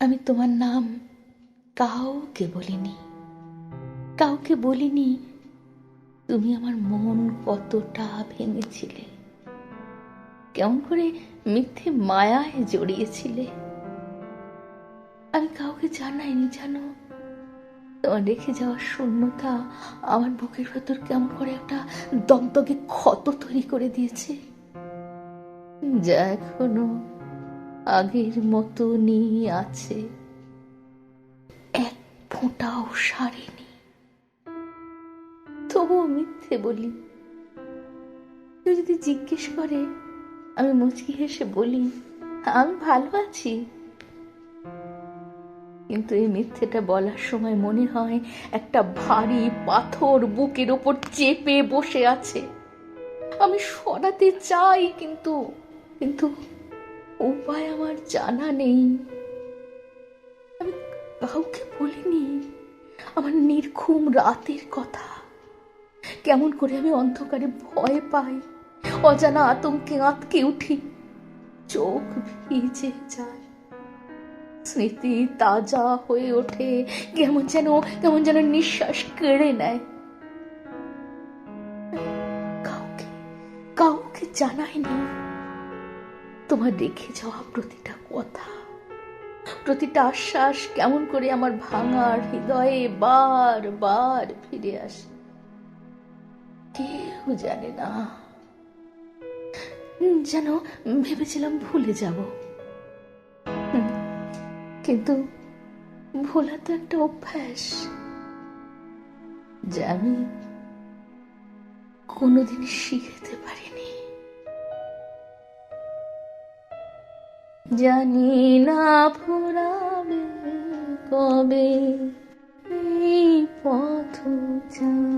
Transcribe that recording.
আমি তোমার নাম কাউকে বলিনি। কাউকে বলিনি, তুমি আমার মন কতটা ভেঙেছিলে। কেমন করে মিথ্যে মায়ায় জড়িয়েছিলে। আমি কাউকে জানাইনি জানো, তোমার রেখে যাওয়ার শূন্যতা আমার বুকের ভেতর কেমন করে একটা দগদগে ক্ষত তৈরি করে দিয়েছে। যা এখনও আগের মতনই আছে। এক ফোঁটাও সারেনি তবুও মিথ্যে বলি। কেউ যদি জিজ্ঞেস করে, আমি মুচকি হেসে বলি, আমি ভালো আছি। কিন্তু এই মিথ্যেটা বলার সময় মনে হয় একটা ভারী পাথর বুকের ওপর চেপে বসে আছে। আমি সরাতে চাই কিন্তু কিন্তু উপায় আমার জানা নেই। আমি কাউকে বলিনি। আমার নির্ঘুম রাতের কথা। কেমন করে আমি অন্ধকারে ভয় পাই। অজানা আতঙ্কে আঁতকে উঠি। চোখ ভিজে যায়। স্মৃতি তাজা হয়ে ওঠে। কেমন যেন কেমন যেন নিঃশ্বাস কেড়ে নেয়। কাউকে কাউকে জানাইনি। তোমার রেখে যাওয়া প্রতিটা কথা, প্রতিটা আশ্বাস কেমন করে আমার ভাঙার হৃদয়ে বার বার ফিরে আসে? কেউ জানে না। যেন ভেবেছিলাম ভুলে যাব। কিন্তু ভোলা তো একটা অভ্যাস যা আমি কোনোদিন শিখতে পারিনি। জানি না ফুরাবে কবে এই পথ চা